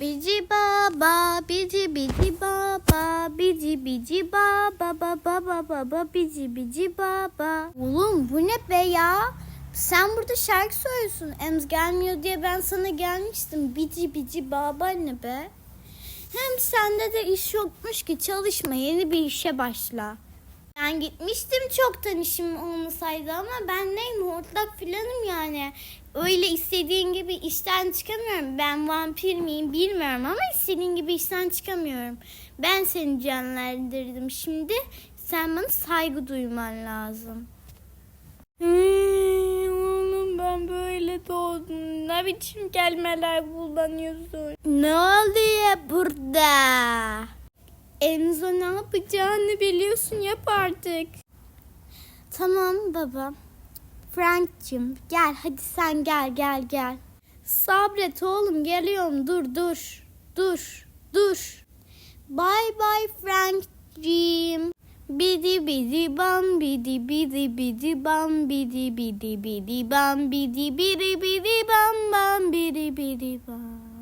Bici baba, bici bici baba, bici bici baba, baba baba baba, bici bici baba. Oğlum bu ne be ya? Sen burada şarkı söylüyorsun. Ems gelmiyor diye ben sana gelmiştim. Bici bici baba ne be? Hem sende de iş yokmuş ki çalışma yeni bir işe başla. Ben gitmiştim çoktan işim olmasaydı ama ben neyim hortlak filanım yani. Öyle istediğin gibi işten çıkamıyorum. Ben vampir miyim bilmiyorum ama istediğin gibi işten çıkamıyorum. Ben seni canlandırdım şimdi. Sen bana saygı duyman lazım. oğlum ben böyle doğdum. Ne biçim kelimeler kullanıyorsun? Ne oluyor burada? Enzo ne yapacağını biliyorsun yap artık. Tamam baba. Frank'cığım gel hadi sen gel gel gel. Sabret oğlum geliyorum dur dur. Dur dur. Bye bye Frank'cığım. Bidi bidi bam bidi bidi bidi bam bidi bidi bidi bam bidi bidi bidi bam bam bidi bidi bam.